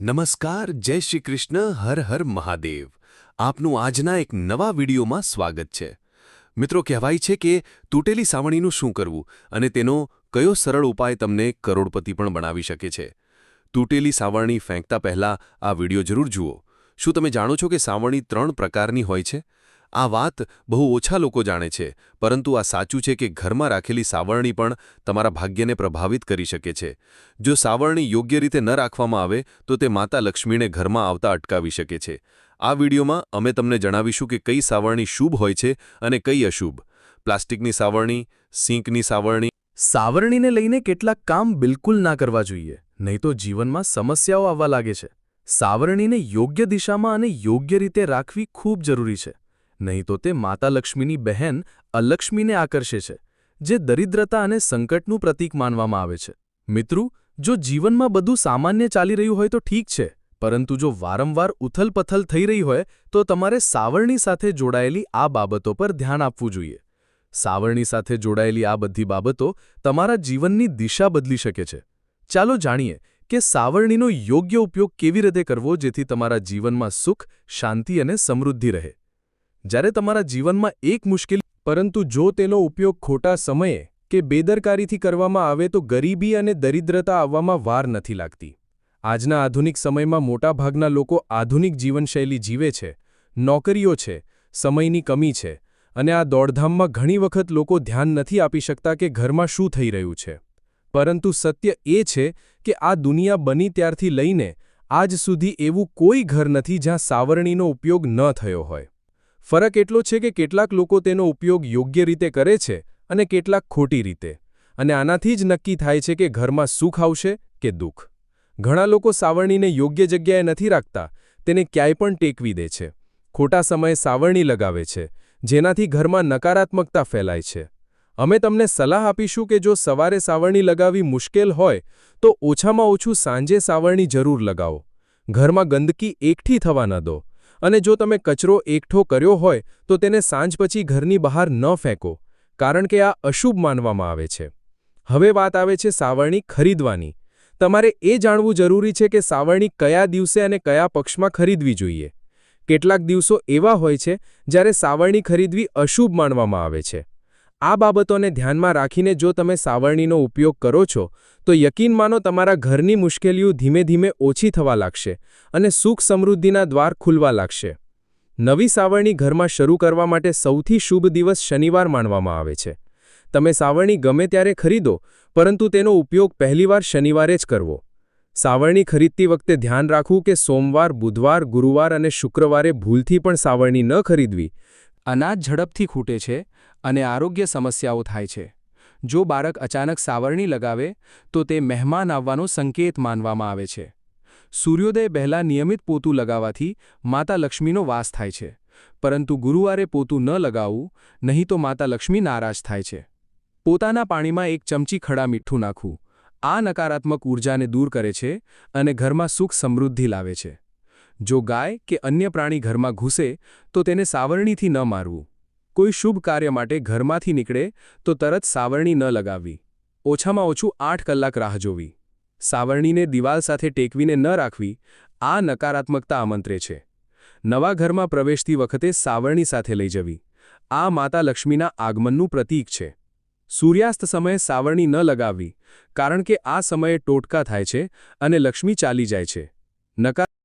નમસ્કાર, જય શ્રી કૃષ્ણ, હર હર મહાદેવ. આપનું આજના એક નવા વિડીયોમાં સ્વાગત છે. મિત્રો, કહેવાય છે કે તૂટેલી સાવણીનું શું કરવું અને તેનો કયો સરળ ઉપાય તમને કરોડપતિ પણ બનાવી શકે છે? તૂટેલી સાવરણી ફેંકતા પહેલા આ વીડિયો જરૂર જુઓ. શું તમે જાણો છો કે સાવરણી ત્રણ પ્રકારની હોય છે? આ વાત બહુ ઓછા લોકો જાણે છે, પરંતુ આ સાચું છે કે ઘરમાં રાખેલી સાવરણી પણ તમારા ભાગ્યને પ્રભાવિત કરી શકે છે. જો સાવરણી યોગ્ય રીતે ન રાખવામાં આવે, તો તે માતા લક્ષ્મીને ઘરમાં આવતા અટકાવી શકે છે. આ વિડીયોમાં અમે તમને જણાવીશું કે કઈ સાવરણી શુભ હોય છે અને કઈ અશુભ. પ્લાસ્ટિકની સાવરણી, સિંકની સાવરણી. સાવરણીને લઈને કેટલાક કામ બિલકુલ ના કરવા જોઈએ, નહીં તો જીવનમાં સમસ્યાઓ આવવા લાગે છે. સાવરણીને યોગ્ય દિશામાં અને યોગ્ય રીતે રાખવી ખૂબ જરૂરી છે. નહીં તો તે માતા લક્ષ્મીની બહેન અલક્ષ્મીને આકર્ષે છે, જે દરિદ્રતા અને સંકટનું પ્રતીક માનવામાં આવે છે. મિત્રો, જો જીવનમાં બધું સામાન્ય ચાલી રહ્યું હોય તો ઠીક છે, પરંતુ જો વારંવાર ઉથલપથલ થઈ રહી હોય તો તમારે સાવરણી સાથે જોડાયેલી આ બાબતો પર ધ્યાન આપવું જોઈએ. સાવરણી સાથે જોડાયેલી આ બધી બાબતો તમારા જીવનની દિશા બદલી શકે છે. ચાલો જાણીએ કે સાવરણીનો યોગ્ય ઉપયોગ કેવી રીતે કરવો જેથી તમારા જીવનમાં સુખ, શાંતિ અને સમૃદ્ધિ રહે. જ્યારે તમારા જીવનમાં એક મુશ્કેલી, પરંતુ જો તેનો ઉપયોગ ખોટા સમયે કે બેદરકારીથી કરવામાં આવે તો ગરીબી અને દરિદ્રતા આવવામાં વાર નથી લાગતી. આજના આધુનિક સમયમાં મોટાભાગના લોકો આધુનિક જીવનશૈલી જીવે છે, નોકરીઓ છે, સમયની કમી છે અને આ દોડધામમાં ઘણી વખત લોકો ધ્યાન નથી આપી શકતા કે ઘરમાં શું થઈ રહ્યું છે. પરંતુ સત્ય એ છે કે આ દુનિયા બની ત્યારથી લઈને આજ સુધી એવું કોઈ ઘર નથી જ્યાં સાવરણીનો ઉપયોગ ન થયો હોય. ફરક એટલો છે કે કેટલાક લોકો તેનો ઉપયોગ યોગ્ય રીતે કરે છે અને કેટલાક ખોટી રીતે. અને આનાથી જ નક્કી થાય છે કે ઘરમાં સુખ આવશે કે દુઃખ. ઘણા લોકો સાવરણીને યોગ્ય જગ્યાએ નથી રાખતા, તેને ક્યાંય પણ ટેકવી દે છે. ખોટા સમયે સાવરણી લગાવે છે, જેનાથી ઘરમાં નકારાત્મકતા ફેલાય છે. અમે તમને સલાહ આપીશું કે જો સવારે સાવરણી લગાવવી મુશ્કેલ હોય, તો ઓછામાં ઓછું સાંજે સાવરણી જરૂર લગાવો. ઘરમાં ગંદકી એકઠી થવા ન દો. અને જો તમે કચરો એકઠો કર્યો હોય, તો તેને સાંજ પછી ઘરની બહાર ન ફેંકો, કારણ કે આ અશુભ માનવામાં આવે છે. હવે વાત આવે છે સાવરણી ખરીદવાની. તમારે એ જાણવું જરૂરી છે કે સાવરણી કયા દિવસે અને કયા પક્ષમાં ખરીદવી જોઈએ. કેટલાક દિવસો એવા હોય છે, જ્યારે સાવરણી ખરીદવી અશુભ માનવામાં આવે છે. આ બાબતોને ધ્યાનમાં રાખીને જો તમે સાવરણીનો ઉપયોગ કરો છો, તો યકીન માનો તમારા ઘરની મુશ્કેલીઓ ધીમે ધીમે ઓછી થવા લાગશે અને સુખ સમૃદ્ધિના દ્વાર ખુલવા લાગશે. નવી સાવરણી ઘરમાં શરૂ કરવા માટે સૌથી શુભ દિવસ શનિવાર માનવામાં આવે છે. તમે સાવરણી ગમે ત્યારે ખરીદો, પરંતુ તેનો ઉપયોગ પહેલીવાર શનિવારે જ કરવો. સાવરણી ખરીદતી વખતે ધ્યાન રાખવું કે સોમવાર, બુધવાર, ગુરુવાર અને શુક્રવારે ભૂલથી પણ સાવરણી ન ખરીદવી. અનાજ ઝડપથી ખૂટે છે અને આરોગ્ય સમસ્યાઓ થાય છે. જો બાળક અચાનક સાવરણી લગાવે, તો તે મહેમાન આવવાનો સંકેત માનવામાં આવે છે. સૂર્યોદય પહેલાં નિયમિત પોતું લગાવવાથી માતા લક્ષ્મીનો વાસ થાય છે. પરંતુ ગુરુવારે પોતું ન લગાવવું, નહીં તો માતા લક્ષ્મી નારાજ થાય છે. પોતાના પાણીમાં એક ચમચી ખડા મીઠું નાખવું, આ નકારાત્મક ઊર્જાને દૂર કરે છે અને ઘરમાં સુખ સમૃદ્ધિ લાવે છે. જો ગાય કે અન્ય પ્રાણી ઘરમાં ઘૂસે, તો તેને સાવરણીથી ન મારવું. કોઈ શુભ કાર્ય માટે ઘરમાંથી નીકળે, તો તરત સાવરણી ન લગાવવી. ઓછામાં ઓછું આઠ કલાક રાહ જોવી. સાવરણીને દિવાલ સાથે ટેકવીને ન રાખવી, આ નકારાત્મકતા આમંત્રે છે. નવા ઘરમાં પ્રવેશતી વખતે સાવરણી સાથે લઈ જવી. આ માતા લક્ષ્મીના આગમનનું પ્રતીક છે. સૂર્યાસ્ત સમયે સાવરણી ન લગાવવી, કારણ કે આ સમયે ટોટકા થાય છે અને લક્ષ્મી ચાલી જાય છે. નકાર